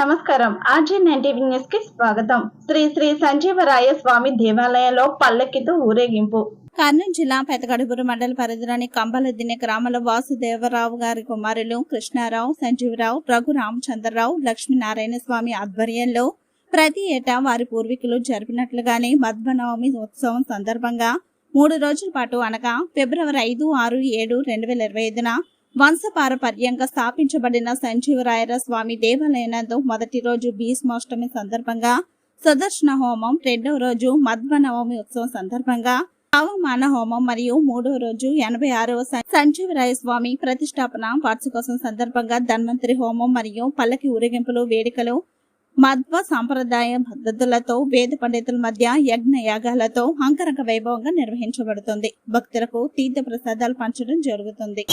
నమస్కారం. RG ninety న్యూస్కి స్వాగతం. శ్రీ శ్రీ సంజీవరాయ స్వామి దేవాలయంలో పల్లకితో ఊరేగింపు. కర్నూలు జిల్లా పెదగడుగురు మండల పరిధిలోని కంబలదిన్నె గ్రామంలో వాసుదేవరావు గారి కుమారులు కృష్ణారావు సంజీవరావు రఘు రామచంద్రరావు లక్ష్మీనారాయణ స్వామి ఆధ్వర్యంలో ప్రతి ఏటా వారి పూర్వీకులు జరిపినట్లుగానే మధ్వనవమి ఉత్సవం సందర్భంగా మూడు రోజుల పాటు అనగా ఫిబ్రవరి ఐదు ఆరు ఏడు రెండు వేల ఇరవై ఐదున వంశపారపర్యంగా స్థాపించబడిన సంజీవరాయర స్వామి దేవాలయనందు మొదటి రోజు భీష్మాష్టమి సందర్భంగా సుదర్శన హోమం రెండవ రోజు మధ్వనవమి ఉత్సవం సందర్భంగా అవమాన హోమం మరియు మూడో రోజు ఎనభై ఆరవ సంజీవరాయ స్వామి ప్రతిష్టాపన వార్షికోత్సవం సందర్భంగా ధన్వంతరి హోమం మరియు పల్లకి ఊరేగింపులు వేడుకలు మధ్వ సాంప్రదాయ పద్ధతులతో వేద పండితుల మధ్య యజ్ఞ యాగాలతో అంకరంగ వైభవంగా నిర్వహించబడుతుంది. భక్తులకు తీర్థ ప్రసాదాలు పంచడం జరుగుతుంది.